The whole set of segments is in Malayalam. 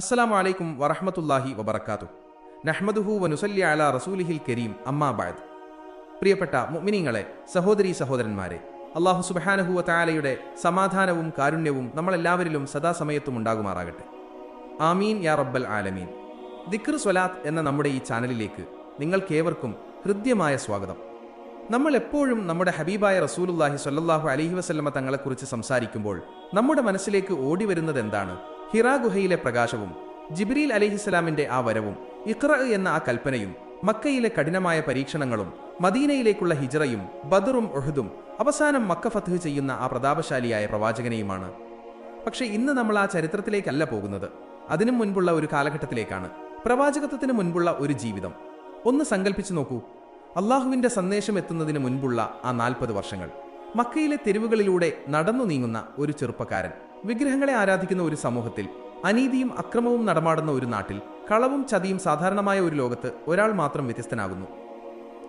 അസ്സലാമു അലൈക്കും വറഹ്മത്തുള്ളാഹി വബർക്കാത്തു നഹ്മദുഹു വനുസല്യ അല റസൂലിഹിൽ കരീം. അമ്മാബാദ് പ്രിയപ്പെട്ട മുഅ്മിനീങ്ങളെ സഹോദരീ സഹോദരന്മാരെ അള്ളാഹു സുബഹാനഹുവ താലയുടെ സമാധാനവും കാരുണ്യവും നമ്മളെല്ലാവരിലും സദാസമയത്തും ഉണ്ടാകുമാറാകട്ടെ. ആമീൻ യാ റബ്ബൽ ആലമീൻ. ദിക്ർ സ്വലാത്ത് എന്ന നമ്മുടെ ഈ ചാനലിലേക്ക് നിങ്ങൾക്കേവർക്കും ഹൃദ്യമായ സ്വാഗതം. നമ്മൾ എപ്പോഴും നമ്മുടെ ഹബീബായ റസൂലുല്ലാഹി സ്വല്ലല്ലാഹു അലഹി വസല്ലമ തങ്ങളെക്കുറിച്ച് സംസാരിക്കുമ്പോൾ നമ്മുടെ മനസ്സിലേക്ക് ഓടി വരുന്നത് എന്താണ് ഹിറാ ഗുഹയിലെ പ്രകാശവും ജിബ്രീൽ അലിഹിസ്സലാമിന്റെ ആ വരവും ഇഖ്റ എന്ന ആ കൽപ്പനയും മക്കയിലെ കഠിനമായ പരീക്ഷണങ്ങളും മദീനയിലേക്കുള്ള ഹിജറയും ബദറും ഒഹുദും അവസാനം മക്ക ഫത്ത് ചെയ്യുന്ന ആ പ്രതാപശാലിയായ പ്രവാചകനെയുമാണ്. പക്ഷെ ഇന്ന് നമ്മൾ ആ ചരിത്രത്തിലേക്കല്ല പോകുന്നത്. അതിനു മുൻപുള്ള ഒരു കാലഘട്ടത്തിലേക്കാണ്. പ്രവാചകത്വത്തിന് മുൻപുള്ള ഒരു ജീവിതം. ഒന്ന് സങ്കല്പിച്ചു നോക്കൂ. അള്ളാഹുവിന്റെ സന്ദേശം എത്തുന്നതിന് മുൻപുള്ള ആ നാൽപ്പത് വർഷങ്ങൾ. മക്കയിലെ തെരുവുകളിലൂടെ നടന്നു നീങ്ങുന്ന ഒരു ചെറുപ്പക്കാരൻ. വിഗ്രഹങ്ങളെ ആരാധിക്കുന്ന ഒരു സമൂഹത്തിൽ അനീതിയും അക്രമവും നടമാടുന്ന ഒരു നാട്ടിൽ കളവും ചതിയും സാധാരണമായ ഒരു ലോകത്ത് ഒരാൾ മാത്രം വ്യത്യസ്തനാകുന്നു.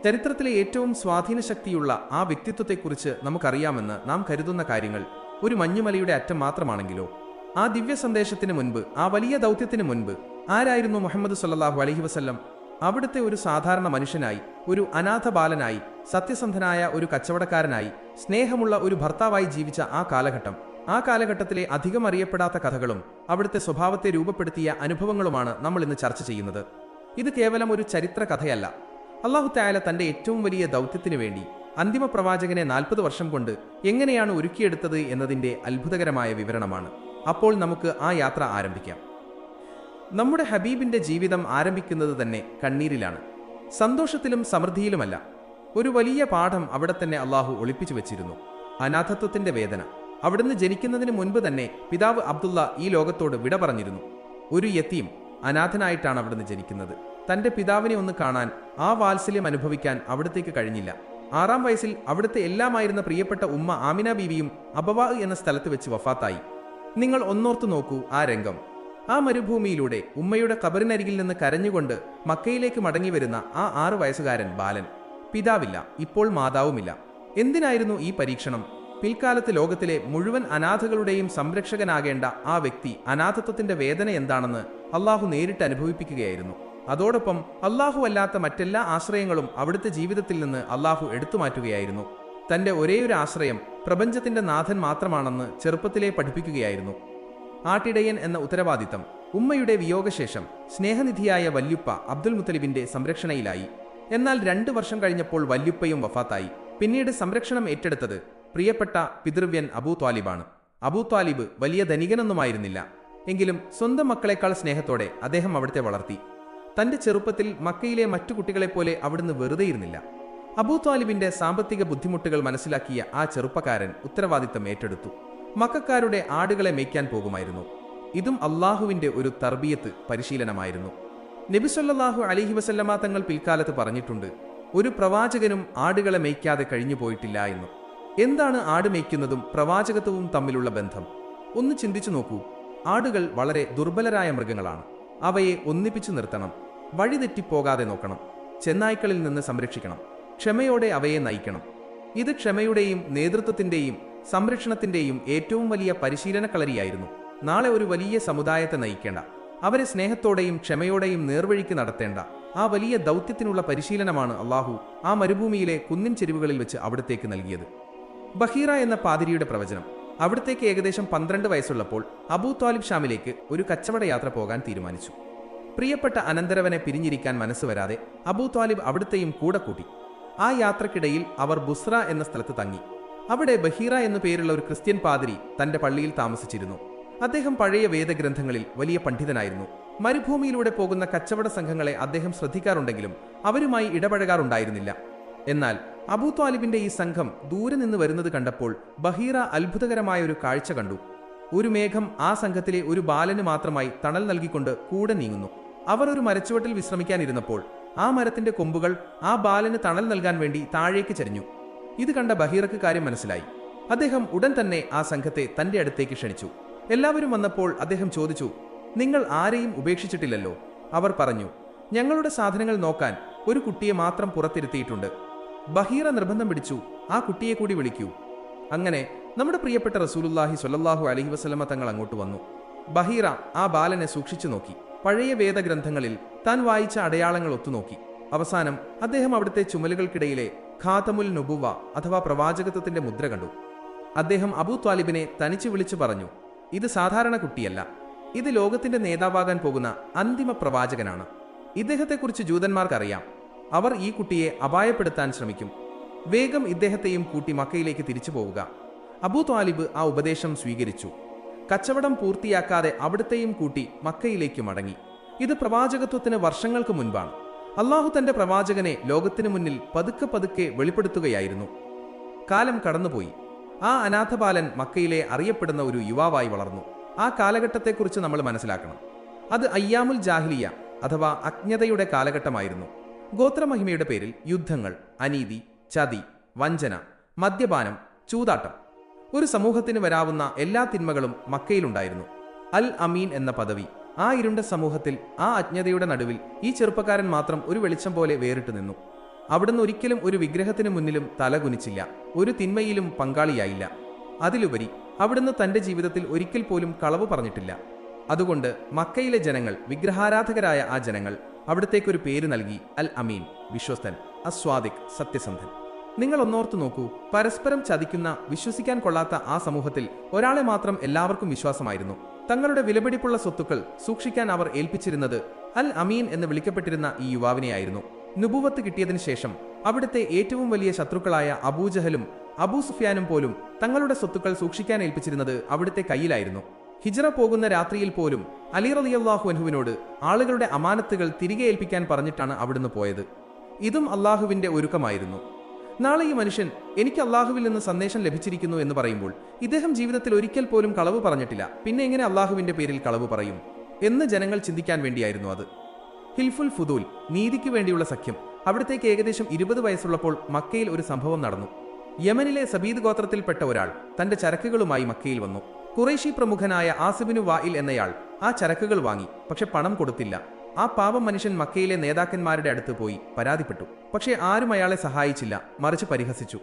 ചരിത്രത്തിലെ ഏറ്റവും സ്വാധീനശക്തിയുള്ള ആ വ്യക്തിത്വത്തെക്കുറിച്ച് നമുക്കറിയാമെന്ന് നാം കരുതുന്ന കാര്യങ്ങൾ ഒരു മഞ്ഞുമലയുടെ അറ്റം മാത്രമാണെങ്കിലോ? ആ ദിവ്യ സന്ദേശത്തിന് മുൻപ് ആ വലിയ ദൗത്യത്തിന് മുൻപ് ആരായിരുന്നു മുഹമ്മദ് സല്ലാഹു അലഹി വസ്ല്ലം? അവിടുത്തെ ഒരു സാധാരണ മനുഷ്യനായി ഒരു അനാഥ ബാലനായി സത്യസന്ധനായ ഒരു കച്ചവടക്കാരനായി സ്നേഹമുള്ള ഒരു ഭർത്താവായി ജീവിച്ച ആ കാലഘട്ടം ആ കാലഘട്ടത്തിലെ അധികം അറിയപ്പെടാത്ത കഥകളും അവിടുത്തെ സ്വഭാവത്തെ രൂപപ്പെടുത്തിയ അനുഭവങ്ങളുമാണ് നമ്മൾ ഇന്ന് ചർച്ച ചെയ്യുന്നത്. ഇത് കേവലം ഒരു ചരിത്ര കഥയല്ല. അള്ളാഹു തായാല തന്റെ ഏറ്റവും വലിയ ദൗത്യത്തിനു വേണ്ടി അന്തിമ പ്രവാചകനെ നാൽപ്പത് വർഷം കൊണ്ട് എങ്ങനെയാണ് ഒരുക്കിയെടുത്തത് എന്നതിന്റെ അത്ഭുതകരമായ വിവരണമാണ്. അപ്പോൾ നമുക്ക് ആ യാത്ര ആരംഭിക്കാം. നമ്മുടെ ഹബീബിന്റെ ജീവിതം ആരംഭിക്കുന്നത് തന്നെ കണ്ണീരിലാണ്. സന്തോഷത്തിലും സമൃദ്ധിയിലുമല്ല. ഒരു വലിയ പാഠം അവിടെ തന്നെ അള്ളാഹു ഒളിപ്പിച്ചു വെച്ചിരുന്നു. അനാഥത്വത്തിന്റെ വേദന. അവിടുന്ന് ജനിക്കുന്നതിന് മുൻപ് തന്നെ പിതാവ് അബ്ദുള്ള ഈ ലോകത്തോട് വിട പറഞ്ഞിരുന്നു. ഒരു യത്തീം അനാഥനായിട്ടാണ് അവിടുന്ന് ജനിക്കുന്നത്. തന്റെ പിതാവിനെ ഒന്ന് കാണാൻ ആ വാത്സല്യം അനുഭവിക്കാൻ അവിടത്തേക്ക് കഴിഞ്ഞില്ല. ആറാം വയസ്സിൽ അവിടുത്തെ എല്ലാമായിരുന്ന പ്രിയപ്പെട്ട ഉമ്മ ആമിന ബീവിയും അബവാ എന്ന സ്ഥലത്ത് വെച്ച് വഫാത്തായി. നിങ്ങൾ ഒന്നോർത്തു നോക്കൂ ആ രംഗം. ആ മരുഭൂമിയിലൂടെ ഉമ്മയുടെ കബറിനരികിൽ നിന്ന് കരഞ്ഞുകൊണ്ട് മക്കയിലേക്ക് മടങ്ങി വരുന്ന ആ ആറു വയസ്സുകാരൻ ബാലൻ. പിതാവില്ല ഇപ്പോൾ മാതാവുമില്ല. എന്തിനായിരുന്നു ഈ പരീക്ഷണം? പിൽക്കാലത്ത് ലോകത്തിലെ മുഴുവൻ അനാഥകളുടെയും സംരക്ഷകനാകേണ്ട ആ വ്യക്തി അനാഥത്വത്തിന്റെ വേദന എന്താണെന്ന് അള്ളാഹു നേരിട്ട് അനുഭവിപ്പിക്കുകയായിരുന്നു. അതോടൊപ്പം അള്ളാഹു അല്ലാത്ത മറ്റെല്ലാ ആശ്രയങ്ങളും അവിടുത്തെ ജീവിതത്തിൽ നിന്ന് അള്ളാഹു എടുത്തുമാറ്റുകയായിരുന്നു തന്റെ ഒരേയൊരു ആശ്രയം പ്രപഞ്ചത്തിന്റെ നാഥൻ മാത്രമാണെന്ന് ചെറുപ്പത്തിലെ പഠിപ്പിക്കുകയായിരുന്നു. ആട്ടിടയൻ എന്ന ഉത്തരവാദിത്തം ഉമ്മയുടെ വിയോഗശേഷം സ്നേഹനിധിയായ വല്യുപ്പ അബ്ദുൽ മുത്തലിബിന്റെ സംരക്ഷണയിലായി. എന്നാൽ രണ്ടു വർഷം കഴിഞ്ഞപ്പോൾ വല്യുപ്പയും വഫാത്തായി. പിന്നീട് സംരക്ഷണം ഏറ്റെടുത്തത് പ്രിയപ്പെട്ട പിതൃവ്യൻ അബൂ ത്വാലിബാണ്. അബൂ ത്വാലിബ് വലിയ ധനികനൊന്നുമായിരുന്നില്ല. എങ്കിലും സ്വന്തം മക്കളെക്കാൾ സ്നേഹത്തോടെ അദ്ദേഹം അവിടുത്തെ വളർത്തി. തന്റെ ചെറുപ്പത്തിൽ മക്കയിലെ മറ്റു കുട്ടികളെപ്പോലെ അവിടുന്ന് വെറുതെയിരുന്നില്ല അബൂ ത്വാലിബിന്റെ സാമ്പത്തിക ബുദ്ധിമുട്ടുകൾ മനസ്സിലാക്കിയ ആ ചെറുപ്പക്കാരൻ ഉത്തരവാദിത്തം ഏറ്റെടുത്തു. മക്കാരുടെ ആടുകളെ മേയ്ക്കാൻ പോകുമായിരുന്നു. ഇതും അള്ളാഹുവിന്റെ ഒരു തർബീയത്ത് പരിശീലനമായിരുന്നു. നബിസൊല്ലാഹു അലിഹി വസല്ലമ തങ്ങൾ പിൽക്കാലത്ത് പറഞ്ഞിട്ടുണ്ട് ഒരു പ്രവാചകനും ആടുകളെ മേയ്ക്കാതെ കഴിഞ്ഞു പോയിട്ടില്ല എന്ന്. എന്താണ് ആട് മേയ്ക്കുന്നതും പ്രവാചകത്വവും തമ്മിലുള്ള ബന്ധം? ഒന്ന് ചിന്തിച്ചു നോക്കൂ. ആടുകൾ വളരെ ദുർബലരായ മൃഗങ്ങളാണ്. അവയെ ഒന്നിപ്പിച്ചു നിർത്തണം. വഴിതെറ്റിപ്പോകാതെ നോക്കണം. ചെന്നായ്ക്കളിൽ നിന്ന് സംരക്ഷിക്കണം. ക്ഷമയോടെ അവയെ നയിക്കണം. ഇത് ക്ഷമയുടെയും നേതൃത്വത്തിന്റെയും സംരക്ഷണത്തിന്റെയും ഏറ്റവും വലിയ പരിശീലന കളരിയായിരുന്നു നാളെ ഒരു വലിയ സമുദായത്തെ നയിക്കേണ്ട. അവരെ സ്നേഹത്തോടെയും ക്ഷമയോടെയും നേർവഴിക്ക് നടത്തേണ്ട. ആ വലിയ ദൗത്യത്തിനുള്ള പരിശീലനമാണ് അള്ളാഹു ആ മരുഭൂമിയിലെ കുന്നിൻ ചെരുവുകളിൽ വെച്ച് അവിടത്തേക്ക് നൽകിയത്. ബഹീറ എന്ന പാതിരിയുടെ പ്രവചനം. അവിടത്തേക്ക് ഏകദേശം പന്ത്രണ്ട് വയസ്സുള്ളപ്പോൾ അബൂ താലിബ് ഷാമിലേക്ക് ഒരു കച്ചവട യാത്ര പോകാൻ തീരുമാനിച്ചു. പ്രിയപ്പെട്ട അനന്തരവനെ പിരിഞ്ഞിരിക്കാൻ മനസ്സ് വരാതെ അബൂ താലിബ് അവിടുത്തെയും കൂടെ കൂട്ടി. ആ യാത്രക്കിടയിൽ അവർ ബുസ്ര എന്ന സ്ഥലത്ത് തങ്ങി. അവിടെ ബഹീറ എന്നു പേരുള്ള ഒരു ക്രിസ്ത്യൻ പാതിരി തന്റെ പള്ളിയിൽ താമസിച്ചിരുന്നു. അദ്ദേഹം പഴയ വേദഗ്രന്ഥങ്ങളിൽ വലിയ പണ്ഡിതനായിരുന്നു. മരുഭൂമിയിലൂടെ പോകുന്ന കച്ചവട സംഘങ്ങളെ അദ്ദേഹം ശ്രദ്ധിക്കാറുണ്ടെങ്കിലും അവരുമായി ഇടപഴകാറുണ്ടായിരുന്നില്ല. എന്നാൽ അബൂ ത്വാലിബിന്റെ ഈ സംഘം ദൂരെ നിന്ന് വരുന്നത് കണ്ടപ്പോൾ ബഹീറ അത്ഭുതകരമായ ഒരു കാഴ്ച കണ്ടു. ഒരു മേഘം ആ സംഘത്തിലെ ഒരു ബാലന് മാത്രമായി തണൽ നൽകിക്കൊണ്ട് കൂടെ നീങ്ങുന്നു. അവർ ഒരു മരച്ചുവട്ടിൽ വിശ്രമിക്കാനിരുന്നപ്പോൾ ആ മരത്തിന്റെ കൊമ്പുകൾ ആ ബാലന് തണൽ നൽകാൻ വേണ്ടി താഴേക്ക് ചരിഞ്ഞു. ഇത് കണ്ട ബഹീറക്ക് കാര്യം മനസ്സിലായി. അദ്ദേഹം ഉടൻ തന്നെ ആ സംഘത്തെ തന്റെ അടുത്തേക്ക് ക്ഷണിച്ചു. എല്ലാവരും വന്നപ്പോൾ അദ്ദേഹം ചോദിച്ചു നിങ്ങൾ ആരെയും ഉപേക്ഷിച്ചിട്ടില്ലല്ലോ? അവർ പറഞ്ഞു ഞങ്ങളുടെ സാധനങ്ങൾ നോക്കാൻ ഒരു കുട്ടിയെ മാത്രം പുറത്തിരുത്തിയിട്ടുണ്ട്. ബഹീറ നിർബന്ധം പിടിച്ചു ആ കുട്ടിയെ കൂടി വിളിക്കൂ. അങ്ങനെ നമ്മുടെ പ്രിയപ്പെട്ട റസൂലുല്ലാഹി സ്വല്ലല്ലാഹു അലഹി വസ്ലമ തങ്ങൾ അങ്ങോട്ട് വന്നു. ബഹീറ ആ ബാലനെ സൂക്ഷിച്ചു നോക്കി. പഴയ വേദഗ്രന്ഥങ്ങളിൽ താൻ വായിച്ച അടയാളങ്ങൾ ഒത്തുനോക്കി അവസാനം അദ്ദേഹം അവിടുത്തെ ചുമലുകൾക്കിടയിലെ ഖാതമുൽ നുബുവ അഥവാ പ്രവാചകത്വത്തിന്റെ മുദ്ര കണ്ടു. അദ്ദേഹം അബൂ ത്വാലിബിനെ തനിച്ചു വിളിച്ചു പറഞ്ഞു ഇത് സാധാരണ കുട്ടിയല്ല. ഇത് ലോകത്തിന്റെ നേതാവാകാൻ പോകുന്ന അന്തിമ പ്രവാചകനാണ്. ഇദ്ദേഹത്തെക്കുറിച്ച് ജൂതന്മാർക്കറിയാം. അവർ ഈ കുട്ടിയെ അപായപ്പെടുത്താൻ ശ്രമിക്കും. വേഗം ഇദ്ദേഹത്തെയും കൂട്ടി മക്കയിലേക്ക് തിരിച്ചു പോവുക. അബൂ ത്വാലിബ് ആ ഉപദേശം സ്വീകരിച്ചു. കച്ചവടം പൂർത്തിയാക്കാതെ അവിടുത്തെയും കൂട്ടി മക്കയിലേക്ക് മടങ്ങി. ഇത് പ്രവാചകത്വത്തിന് വർഷങ്ങൾക്ക് മുൻപാണ്. അള്ളാഹു തന്റെ പ്രവാചകനെ ലോകത്തിനു മുന്നിൽ പതുക്കെ പതുക്കെ വെളിപ്പെടുത്തുകയായിരുന്നു. കാലം കടന്നുപോയി. ആ അനാഥബാലൻ മക്കയിലെ അറിയപ്പെടുന്ന ഒരു യുവാവായി വളർന്നു. ആ കാലഘട്ടത്തെക്കുറിച്ച് നമ്മൾ മനസ്സിലാക്കണം. അത് അയ്യാമുൽ ജാഹിലിയ അഥവാ അജ്ഞതയുടെ കാലഘട്ടമായിരുന്നു. ഗോത്രമഹിമയുടെ പേരിൽ യുദ്ധങ്ങൾ അനീതി ചതി വഞ്ചന മദ്യപാനം ചൂതാട്ടം. ഒരു സമൂഹത്തിന് വരാവുന്ന എല്ലാ തിന്മകളും മക്കയിലുണ്ടായിരുന്നു. അൽ അമീൻ എന്ന പദവി ആ ഇരുണ്ട സമൂഹത്തിൽ ആ അജ്ഞതയുടെ നടുവിൽ ഈ ചെറുപ്പക്കാരൻ മാത്രം ഒരു വെളിച്ചം പോലെ വേറിട്ട് നിന്നു. അവിടുന്ന് ഒരിക്കലും ഒരു വിഗ്രഹത്തിന് മുന്നിലും തലകുനിച്ചില്ല ഒരു തിന്മയിലും പങ്കാളിയായില്ല. അതിലുപരി അവിടുന്ന് തന്റെ ജീവിതത്തിൽ ഒരിക്കൽ പോലും കളവ് പറഞ്ഞിട്ടില്ല. അതുകൊണ്ട് മക്കയിലെ ജനങ്ങൾ വിഗ്രഹാരാധകരായ ആ ജനങ്ങൾ അവിടത്തേക്കൊരു പേര് നൽകി അൽ അമീൻ വിശ്വസ്തൻ അസ്വാദിക് സത്യസന്ധൻ. നിങ്ങൾ ഒന്നോർത്തു നോക്കൂ പരസ്പരം ചതിക്കുന്ന വിശ്വസിക്കാൻ കൊള്ളാത്ത ആ സമൂഹത്തിൽ ഒരാളെ മാത്രം എല്ലാവർക്കും വിശ്വാസമായിരുന്നു. തങ്ങളുടെ വിലപിടിപ്പുള്ള സ്വത്തുക്കൾ സൂക്ഷിക്കാൻ അവർ ഏൽപ്പിച്ചിരുന്നത് അൽ അമീൻ എന്ന് വിളിക്കപ്പെട്ടിരുന്ന ഈ യുവാവിനെയായിരുന്നു. നുബുവത്ത് കിട്ടിയതിനു ശേഷം അവിടുത്തെ ഏറ്റവും വലിയ ശത്രുക്കളായ അബൂജഹലും അബൂ സുഫിയാനും പോലും തങ്ങളുടെ സ്വത്തുക്കൾ സൂക്ഷിക്കാൻ ഏൽപ്പിച്ചിരുന്നത് അവിടുത്തെ കയ്യിലായിരുന്നു. ഹിജറ പോകുന്ന രാത്രിയിൽ പോലും അലി റളിയല്ലാഹു അൻഹുവിനോട് ആളുകളുടെ അമാനത്തുകൾ തിരികെ ഏൽപ്പിക്കാൻ പറഞ്ഞിട്ടാണ് അവിടുന്ന് പോയത്. ഇതും അള്ളാഹുവിന്റെ ഒരുക്കമായിരുന്നു. നാളെ ഈ മനുഷ്യൻ എനിക്ക് അള്ളാഹുവിൽ നിന്ന് സന്ദേശം ലഭിച്ചിരിക്കുന്നു എന്ന് പറയുമ്പോൾ ഇദ്ദേഹം ജീവിതത്തിൽ ഒരിക്കൽ പോലും കളവ് പറഞ്ഞിട്ടില്ല. പിന്നെ എങ്ങനെ അള്ളാഹുവിന്റെ പേരിൽ കളവ് പറയും? എന്ന് ജനങ്ങൾ ചിന്തിക്കാൻ വേണ്ടിയായിരുന്നു അത്. ഹിൽഫുൽ ഫുദൂൽ നീതിക്ക് വേണ്ടിയുള്ള സഖ്യം. അവിടത്തേക്ക് ഏകദേശം ഇരുപത് വയസ്സുള്ളപ്പോൾ മക്കയിൽ ഒരു സംഭവം നടന്നു. യമനിലെ സബീദ് ഗോത്രത്തിൽപ്പെട്ട ഒരാൾ തന്റെ ചരക്കുകളുമായി മക്കയിൽ വന്നു. കുറേശി പ്രമുഖനായ ആസിബിനു വായിൽ എന്നയാൾ ആ ചരക്കുകൾ വാങ്ങി പക്ഷെ പണം കൊടുത്തില്ല. ആ പാവം മനുഷ്യൻ മക്കയിലെ നേതാക്കന്മാരുടെ അടുത്ത് പോയി പരാതിപ്പെട്ടു. പക്ഷേ ആരും അയാളെ സഹായിച്ചില്ല മറിച്ച് പരിഹസിച്ചു.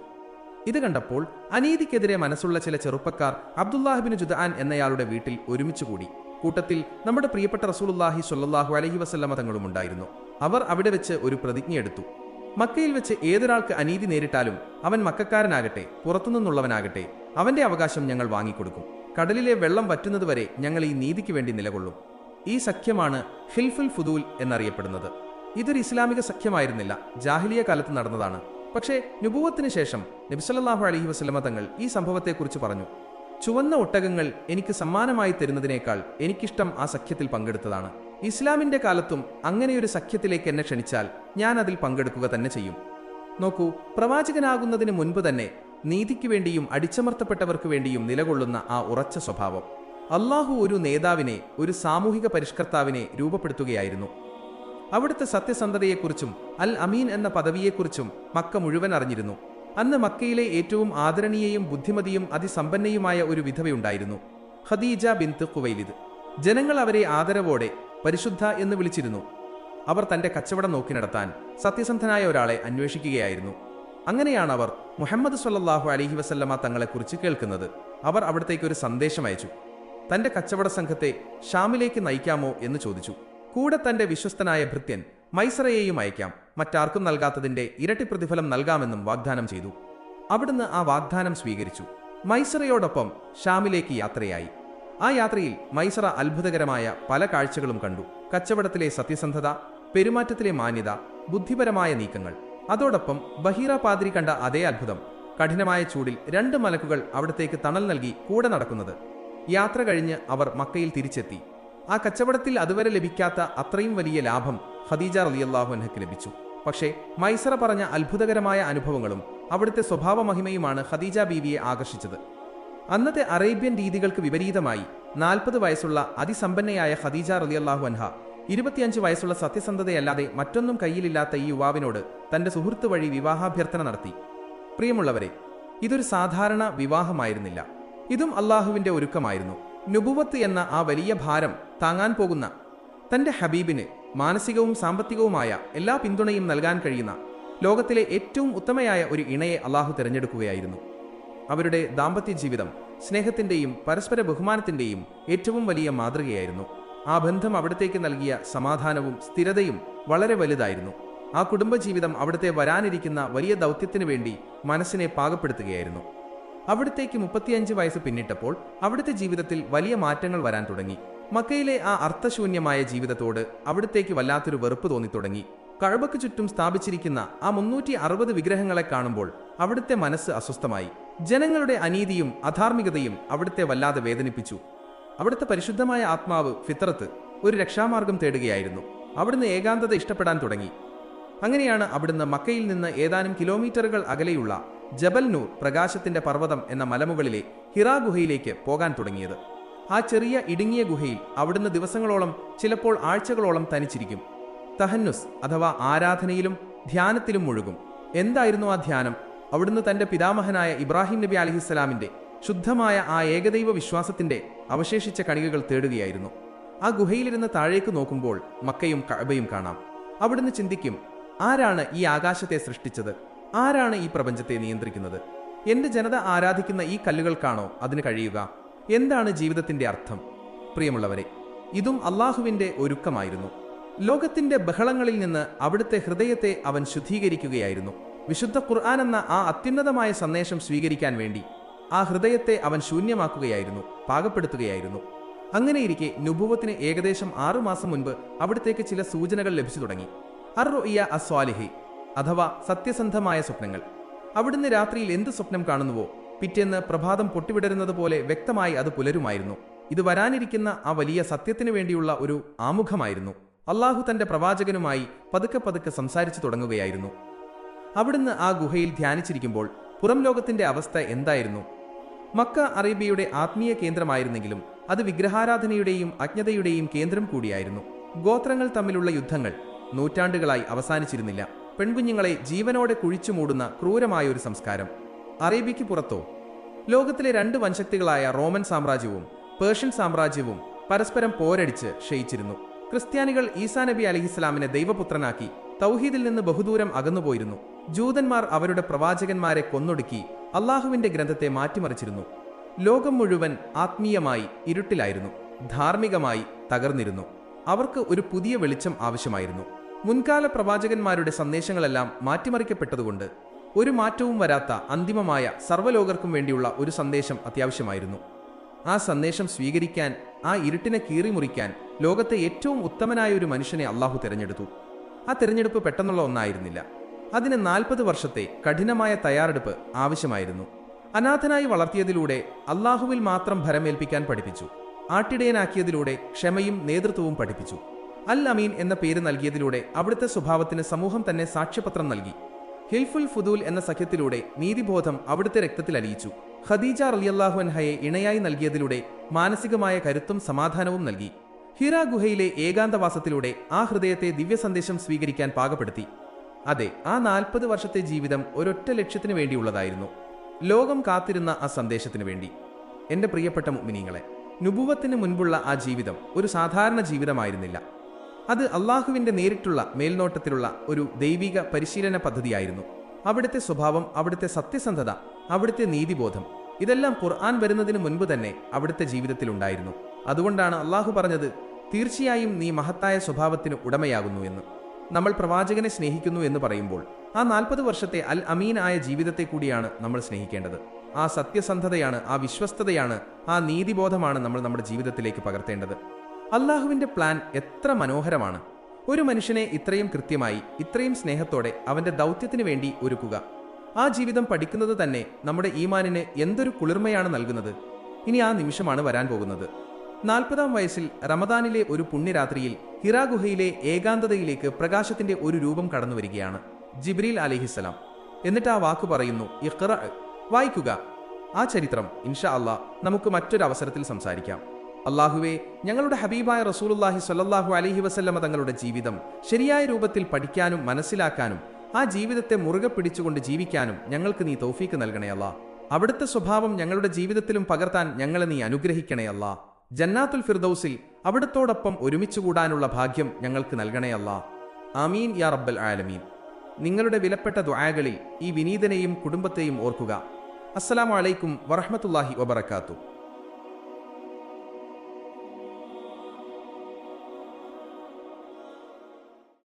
ഇത് കണ്ടപ്പോൾ അനീതിക്കെതിരെ മനസ്സുള്ള ചില ചെറുപ്പക്കാർ അബ്ദുല്ലാഹിബിന് ജുദാൻ എന്നയാളുടെ വീട്ടിൽ ഒരുമിച്ചുകൂടി കൂട്ടത്തിൽ നമ്മുടെ പ്രിയപ്പെട്ട റസൂലുല്ലാഹി സ്വല്ലല്ലാഹു അലഹി വസല്ലമ തങ്ങളും ഉണ്ടായിരുന്നു. അവർ അവിടെ വെച്ച് ഒരു പ്രതിജ്ഞയെടുത്തു മക്കയിൽ വെച്ച് ഏതൊരാൾക്ക് അനീതി നേരിട്ടാലും അവൻ മക്കാരനാകട്ടെ പുറത്തുനിന്നുള്ളവനാകട്ടെ അവന്റെ അവകാശം ഞങ്ങൾ വാങ്ങിക്കൊടുക്കും. കടലിലെ വെള്ളം വറ്റുന്നതുവരെ ഞങ്ങൾ ഈ നീതിക്ക് വേണ്ടി നിലകൊള്ളും. ഈ സഖ്യമാണ് ഹിൽഫുൽ ഫുദൂൽ എന്നറിയപ്പെടുന്നത്. ഇതൊരു ഇസ്ലാമിക സഖ്യമായിരുന്നില്ല. ജാഹിലിയ കാലത്ത് നടന്നതാണ്. പക്ഷേ നുപൂവത്തിന് ശേഷം നബിസല്ലാഹു അലഹി വസ്ലമ തങ്ങൾ ഈ സംഭവത്തെക്കുറിച്ച് പറഞ്ഞു. ചുവന്ന ഒട്ടകങ്ങൾ എനിക്ക് സമ്മാനമായി തരുന്നതിനേക്കാൾ എനിക്കിഷ്ടം ആ സഖ്യത്തിൽ പങ്കെടുത്തതാണ്. ഇസ്ലാമിന്റെ കാലത്തും അങ്ങനെയൊരു സഖ്യത്തിലേക്ക് എന്നെ ക്ഷണിച്ചാൽ ഞാൻ അതിൽ പങ്കെടുക്കുക തന്നെ ചെയ്യും. നോക്കൂ പ്രവാചകനാകുന്നതിന് മുൻപ് തന്നെ നീതിക്ക് വേണ്ടിയും അടിച്ചമർത്തപ്പെട്ടവർക്ക് വേണ്ടിയും നിലകൊള്ളുന്ന ആ ഉറച്ച സ്വഭാവം. അള്ളാഹു ഒരു നേതാവിനെ ഒരു സാമൂഹിക പരിഷ്കർത്താവിനെ രൂപപ്പെടുത്തുകയായിരുന്നു. അവിടുത്തെ സത്യസന്ധതയെക്കുറിച്ചും അൽ അമീൻ എന്ന പദവിയെക്കുറിച്ചും മക്ക മുഴുവൻ അറിഞ്ഞിരുന്നു. അന്ന് മക്കയിലെ ഏറ്റവും ആദരണീയയും ബുദ്ധിമതിയും അതിസമ്പന്നയുമായ ഒരു വിധവയുണ്ടായിരുന്നു ഖദീജ ബിന്ത് കുവൈലിദ് ജനങ്ങൾ അവരെ ആദരവോടെ പരിശുദ്ധ എന്ന് വിളിച്ചിരുന്നു. അവർ തന്റെ കച്ചവടം നോക്കി നടത്താൻ സത്യസന്ധനായ ഒരാളെ അന്വേഷിക്കുകയായിരുന്നു. അങ്ങനെയാണ് അവർ മുഹമ്മദ് സല്ലാഹു അലഹി വസല്ലമ തങ്ങളെക്കുറിച്ച് കേൾക്കുന്നത്. അവർ അവിടത്തേക്ക് ഒരു സന്ദേശം അയച്ചു. തന്റെ കച്ചവട സംഘത്തെ ഷാമിലേക്ക് നയിക്കാമോ എന്ന് ചോദിച്ചു. കൂടെ തന്റെ വിശ്വസ്തനായ ഭൃത്യൻ മൈസറയെയും അയക്കാം. മറ്റാർക്കും നൽകാത്തതിന്റെ ഇരട്ടി പ്രതിഫലം നൽകാമെന്നും വാഗ്ദാനം ചെയ്തു. അവിടുന്ന് ആ വാഗ്ദാനം സ്വീകരിച്ചു. മൈസറയോടൊപ്പം ഷാമിലേക്ക് യാത്രയായി. ആ യാത്രയിൽ മൈസറ അത്ഭുതകരമായ പല കാഴ്ചകളും കണ്ടു. കച്ചവടത്തിലെ സത്യസന്ധത പെരുമാറ്റത്തിലെ മാന്യത ബുദ്ധിപരമായ നീക്കങ്ങൾ. അതോടൊപ്പം ബഹീറ പാതിരി കണ്ട അതേ അത്ഭുതം. കഠിനമായ ചൂടിൽ രണ്ട് മലക്കുകൾ അവിടത്തേക്ക് തണൽ നൽകി കൂടെ നടക്കുന്നത്. യാത്ര കഴിഞ്ഞ് അവർ മക്കയിൽ തിരിച്ചെത്തി. ആ കച്ചവടത്തിൽ അതുവരെ ലഭിക്കാത്ത അത്രയും വലിയ ലാഭം ഖദീജ റളിയല്ലാഹു അൻഹയ്ക്ക് ലഭിച്ചു. പക്ഷേ മൈസറ പറഞ്ഞ അത്ഭുതകരമായ അനുഭവങ്ങളും അവിടുത്തെ സ്വഭാവമഹിമയുമാണ് ഖദീജ ബീവിയെ ആകർഷിച്ചത്. അന്നത്തെ അറേബ്യൻ രീതികൾക്ക് വിപരീതമായി നാൽപ്പത് വയസ്സുള്ള അതിസമ്പന്നയായ ഖദീജ റളിയല്ലാഹു അൻഹ ഇരുപത്തിയഞ്ച് വയസ്സുള്ള സത്യസന്ധതയല്ലാതെ മറ്റൊന്നും കയ്യിലില്ലാത്ത ഈ യുവാവിനോട് തന്റെ സുഹൃത്ത് വഴി വിവാഹാഭ്യർത്ഥന നടത്തി. പ്രിയമുള്ളവരെ ഇതൊരു സാധാരണ വിവാഹമായിരുന്നില്ല. ഇതും അള്ളാഹുവിന്റെ ഒരുക്കമായിരുന്നു. നുബുവത്ത് എന്ന ആ വലിയ ഭാരം താങ്ങാൻ പോകുന്ന തന്റെ ഹബീബിന് മാനസികവും സാമ്പത്തികവുമായ എല്ലാ പിന്തുണയും നൽകാൻ കഴിയുന്ന ലോകത്തിലെ ഏറ്റവും ഉത്തമയായ ഒരു ഇണയെ അള്ളാഹു തിരഞ്ഞെടുക്കുകയായിരുന്നു. അവരുടെ ദാമ്പത്യ ജീവിതം സ്നേഹത്തിന്റെയും പരസ്പര ബഹുമാനത്തിന്റെയും ഏറ്റവും വലിയ മാതൃകയായിരുന്നു. ആ ബന്ധം അവിടത്തേക്ക് നൽകിയ സമാധാനവും സ്ഥിരതയും വളരെ വലുതായിരുന്നു. ആ കുടുംബജീവിതം അവിടുത്തെ വരാനിരിക്കുന്ന വലിയ ദൗത്യത്തിനു വേണ്ടി മനസ്സിനെ പാകപ്പെടുത്തുകയായിരുന്നു. അവിടത്തേക്ക് മുപ്പത്തിയഞ്ച് വയസ്സ് പിന്നിട്ടപ്പോൾ അവിടുത്തെ ജീവിതത്തിൽ വലിയ മാറ്റങ്ങൾ വരാൻ തുടങ്ങി. മക്കയിലെ ആ അർത്ഥശൂന്യമായ ജീവിതത്തോട് അവിടത്തേക്ക് വല്ലാത്തൊരു വെറുപ്പ് തോന്നിത്തുടങ്ങി. കഴബക്ക് ചുറ്റും സ്ഥാപിച്ചിരിക്കുന്ന ആ മുന്നൂറ്റി അറുപത് വിഗ്രഹങ്ങളെ കാണുമ്പോൾ അവിടുത്തെ മനസ്സ് അസ്വസ്ഥമായി. ജനങ്ങളുടെ അനീതിയും അധാർമികതയും അവിടുത്തെ വല്ലാതെ വേദനിപ്പിച്ചു. അവിടുത്തെ പരിശുദ്ധമായ ആത്മാവ് ഫിത്രത്ത് ഒരു രക്ഷാമാർഗം തേടുകയായിരുന്നു. അവിടുന്ന് ഏകാന്തത ഇഷ്ടപ്പെടാൻ തുടങ്ങി. അങ്ങനെയാണ് അവിടുന്ന് മക്കയിൽ നിന്ന് ഏതാനും കിലോമീറ്ററുകൾ അകലെയുള്ള ജബൽ നൂർ പ്രകാശത്തിന്റെ പർവതം എന്ന മലമുകളിലെ ഹിറാ ഗുഹയിലേക്ക് പോകാൻ തുടങ്ങിയത്. ആ ചെറിയ ഇടുങ്ങിയ ഗുഹയിൽ അവിടുന്ന് ദിവസങ്ങളോളം ചിലപ്പോൾ ആഴ്ചകളോളം തനിച്ചിരിക്കും. തഹന്നുസ് അഥവാ ആരാധനയിലും ധ്യാനത്തിലും മുഴുകും. എന്തായിരുന്നു ആ ധ്യാനം? അവിടുന്ന് തന്റെ പിതാമഹനായ ഇബ്രാഹിം നബി അലഹിസ്സലാമിന്റെ ശുദ്ധമായ ആ ഏകദൈവ വിശ്വാസത്തിന്റെ അവശേഷിച്ച കണികകൾ തേടുകയായിരുന്നു. ആ ഗുഹയിലിരുന്ന് താഴേക്ക് നോക്കുമ്പോൾ മക്കയും കഅബയും കാണാം. അവിടുന്ന് ചിന്തിക്കും ആരാണ് ഈ ആകാശത്തെ സൃഷ്ടിച്ചത്? ആരാണ് ഈ പ്രപഞ്ചത്തെ നിയന്ത്രിക്കുന്നത്? എന്റെ ജനത ആരാധിക്കുന്ന ഈ കല്ലുകൾക്കാണോ അതിന് കഴിയുക? എന്താണ് ജീവിതത്തിന്റെ അർത്ഥം? പ്രിയമുള്ളവരെ ഇതും അള്ളാഹുവിന്റെ ഒരുക്കമായിരുന്നു. ലോകത്തിന്റെ ബഹളങ്ങളിൽ നിന്ന് അവിടുത്തെ ഹൃദയത്തെ അവൻ ശുദ്ധീകരിക്കുകയായിരുന്നു. വിശുദ്ധ ഖുർആൻ എന്ന ആ അത്യുന്നതമായ സന്ദേശം സ്വീകരിക്കാൻ വേണ്ടി ആ ഹൃദയത്തെ അവൻ ശൂന്യമാക്കുകയായിരുന്നു പാകപ്പെടുത്തുകയായിരുന്നു. അങ്ങനെയിരിക്കെ നുബുവത്തിന് ഏകദേശം ആറുമാസം മുൻപ് അവിടത്തേക്ക് ചില സൂചനകൾ ലഭിച്ചു തുടങ്ങി. അർ റുഇയ അസ്വാലിഹി അഥവാ സത്യസന്ധമായ സ്വപ്നങ്ങൾ. അവിടുന്ന് രാത്രിയിൽ എന്ത് സ്വപ്നം കാണുന്നുവോ പിറ്റേന്ന് പ്രഭാതം പൊട്ടിവിടരുന്നത് പോലെ വ്യക്തമായി അത് പുലരുമായിരുന്നു. ഇത് വരാനിരിക്കുന്ന ആ വലിയ സത്യത്തിനു വേണ്ടിയുള്ള ഒരു ആമുഖമായിരുന്നു. അള്ളാഹു തന്റെ പ്രവാചകനുമായി പതുക്കെ പതുക്കെ സംസാരിച്ചു തുടങ്ങുകയായിരുന്നു. അവിടുന്ന് ആ ഗുഹയിൽ ധ്യാനിച്ചിരിക്കുമ്പോൾ പുറം ലോകത്തിന്റെ അവസ്ഥ എന്തായിരുന്നു? മക്ക അറേബ്യയുടെ ആത്മീയ കേന്ദ്രമായിരുന്നെങ്കിലും അത് വിഗ്രഹാരാധനയുടെയും അജ്ഞതയുടെയും കേന്ദ്രം കൂടിയായിരുന്നു. ഗോത്രങ്ങൾ തമ്മിലുള്ള യുദ്ധങ്ങൾ നൂറ്റാണ്ടുകളായി അവസാനിച്ചിരുന്നില്ല. പെൺകുഞ്ഞുങ്ങളെ ജീവനോടെ കുഴിച്ചു മൂടുന്ന ക്രൂരമായൊരു സംസ്കാരം. അറേബ്യയ്ക്ക് പുറത്തോ? ലോകത്തിലെ രണ്ട് വൻശക്തികളായ റോമൻ സാമ്രാജ്യവും പേർഷ്യൻ സാമ്രാജ്യവും പരസ്പരം പോരടിച്ച് ക്ഷയിച്ചിരുന്നു. ക്രിസ്ത്യാനികൾ ഈസാ നബി അലിഹിസ്ലാമിനെ ദൈവപുത്രനാക്കി തൗഹീദിൽ നിന്ന് ബഹുദൂരം അകന്നുപോയിരുന്നു. ജൂതന്മാർ അവരുടെ പ്രവാചകന്മാരെ കൊന്നൊടുക്കി അള്ളാഹുവിന്റെ ഗ്രന്ഥത്തെ മാറ്റിമറിച്ചിരുന്നു. ലോകം മുഴുവൻ ആത്മീയമായി ഇരുട്ടിലായിരുന്നു ധാർമ്മികമായി തകർന്നിരുന്നു. അവർക്ക് ഒരു പുതിയ വെളിച്ചം ആവശ്യമായിരുന്നു. മുൻകാല പ്രവാചകന്മാരുടെ സന്ദേശങ്ങളെല്ലാം മാറ്റിമറിക്കപ്പെട്ടതുകൊണ്ട് ഒരു മാറ്റവും വരാത്ത അന്തിമമായ സർവലോകർക്കും വേണ്ടിയുള്ള ഒരു സന്ദേശം അത്യാവശ്യമായിരുന്നു. ആ സന്ദേശം സ്വീകരിക്കാൻ ആ ഇരുട്ടിനെ കീറിമുറിക്കാൻ ലോകത്തെ ഏറ്റവും ഉത്തമനായ ഒരു മനുഷ്യനെ അള്ളാഹു തിരഞ്ഞെടുത്തു. ആ തിരഞ്ഞെടുപ്പ് പെട്ടെന്നുള്ള ഒന്നായിരുന്നില്ല. അതിന് നാൽപ്പത് വർഷത്തെ കഠിനമായ തയ്യാറെടുപ്പ് ആവശ്യമായിരുന്നു. അനാഥനായി വളർത്തിയതിലൂടെ അള്ളാഹുവിൽ മാത്രം ഭരമേൽപ്പിക്കാൻ പഠിപ്പിച്ചു. ആട്ടിടയനാക്കിയതിലൂടെ ക്ഷമയും നേതൃത്വവും പഠിപ്പിച്ചു. അൽ അമീൻ എന്ന പേര് നൽകിയതിലൂടെ അവിടുത്തെ സ്വഭാവത്തിന് സമൂഹം തന്നെ സാക്ഷ്യപത്രം നൽകി. ഹിൽഫുൽ ഫുദൂൽ എന്ന സഖ്യത്തിലൂടെ നീതിബോധം അവിടുത്തെ രക്തത്തിൽ അലിയിച്ചു. ഖദീജ റലിയല്ലാഹു അൻഹയെ ഇണയായി നൽകിയതിലൂടെ മാനസികമായ കരുത്തും സമാധാനവും നൽകി. ഹിറ ഗുഹയിലെ ഏകാന്തവാസത്തിലൂടെ ആ ഹൃദയത്തെ ദിവ്യ സന്ദേശം സ്വീകരിക്കാൻ പാകപ്പെടുത്തി. അതെ ആ നാൽപ്പത് വർഷത്തെ ജീവിതം ഒരൊറ്റ ലക്ഷ്യത്തിന് വേണ്ടിയുള്ളതായിരുന്നു. ലോകം കാത്തിരുന്ന ആ സന്ദേശത്തിന് വേണ്ടി. എന്റെ പ്രിയപ്പെട്ട മുഅ്മിനീങ്ങളെ നുപുവത്തിന് മുൻപുള്ള ആ ജീവിതം ഒരു സാധാരണ ജീവിതമായിരുന്നില്ല. അത് അള്ളാഹുവിന്റെ നേരിട്ടുള്ള മേൽനോട്ടത്തിലുള്ള ഒരു ദൈവിക പരിശീലന പദ്ധതിയായിരുന്നു. അവിടുത്തെ സ്വഭാവം അവിടുത്തെ സത്യസന്ധത അവിടുത്തെ നീതിബോധം ഇതെല്ലാം ഖുർആൻ വരുന്നതിന് മുൻപ് തന്നെ അവിടുത്തെ ജീവിതത്തിലുണ്ടായിരുന്നു അതുകൊണ്ടാണ് അള്ളാഹു പറഞ്ഞത് തീർച്ചയായും നീ മഹത്തായ സ്വഭാവത്തിന് ഉടമയാകുന്നു എന്ന്. നമ്മൾ പ്രവാചകനെ സ്നേഹിക്കുന്നു എന്ന് പറയുമ്പോൾ ആ നാൽപ്പത് വർഷത്തെ അൽ അമീൻ ആയ ജീവിതത്തെ കൂടിയാണ് നമ്മൾ സ്നേഹിക്കേണ്ടത്. ആ സത്യസന്ധതയാണ് ആ വിശ്വസ്തതയാണ് ആ നീതിബോധമാണ് നമ്മൾ നമ്മുടെ ജീവിതത്തിലേക്ക് പകർത്തേണ്ടത്. അള്ളാഹുവിന്റെ പ്ലാൻ എത്ര മനോഹരമാണ്. ഒരു മനുഷ്യനെ ഇത്രയും കൃത്യമായി ഇത്രയും സ്നേഹത്തോടെ അവന്റെ ദൗത്യത്തിന് വേണ്ടി ഒരുക്കുക. ആ ജീവിതം പഠിക്കുന്നത് തന്നെ നമ്മുടെ ഈമാനിന് എന്തൊരു കുളിർമയാണ് നൽകുന്നത്. ഇനി ആ നിമിഷമാണ് വരാൻ പോകുന്നത്. നാൽപ്പതാം വയസ്സിൽ റമദാനിലെ ഒരു പുണ്യരാത്രിയിൽ ഹിറാ ഗുഹയിലെ ഏകാന്തതയിലേക്ക് പ്രകാശത്തിന്റെ ഒരു രൂപം കടന്നു വരികയാണ്. ജിബ്രീൽ അലിഹിസ്സലാം. എന്നിട്ട് ആ വാക്ക് പറയുന്നു ഇഖ്റ വായിക്കുക. ആ ചരിത്രം ഇൻഷാ അള്ളാ നമുക്ക് മറ്റൊരു അവസരത്തിൽ സംസാരിക്കാം. അള്ളാഹുവെ ഞങ്ങളുടെ ഹബീബായ റസൂലുല്ലാഹി സ്വല്ലല്ലാഹു അലഹി വസല്ലമ തങ്ങളുടെ ജീവിതം ശരിയായ രൂപത്തിൽ പഠിക്കാനും മനസ്സിലാക്കാനും ആ ജീവിതത്തെ മുറുകെ പിടിച്ചുകൊണ്ട് ജീവിക്കാനും ഞങ്ങൾക്ക് നീ തൗഫീക്ക് നൽകണേ അല്ലാ അവിടുത്തെ സ്വഭാവം ഞങ്ങളുടെ ജീവിതത്തിലും പകർത്താൻ ഞങ്ങളെ നീ അനുഗ്രഹിക്കണേ ജന്നാത്തുൽ ഫിർദൌസിൽ അവിടത്തോടൊപ്പം ഒരുമിച്ച് കൂടാനുള്ള ഭാഗ്യം ഞങ്ങൾക്ക് നൽകണേ അല്ലാ. ആമീൻ യാ റബ്ബൽ ആലമീൻ. നിങ്ങളുടെ വിലപ്പെട്ട ദ്വായകളിൽ ഈ വിനീതനെയും കുടുംബത്തെയും ഓർക്കുക. അസ്സലാമു അലൈക്കും വറഹ്മത്തുള്ളാഹി വബറകാതുഹു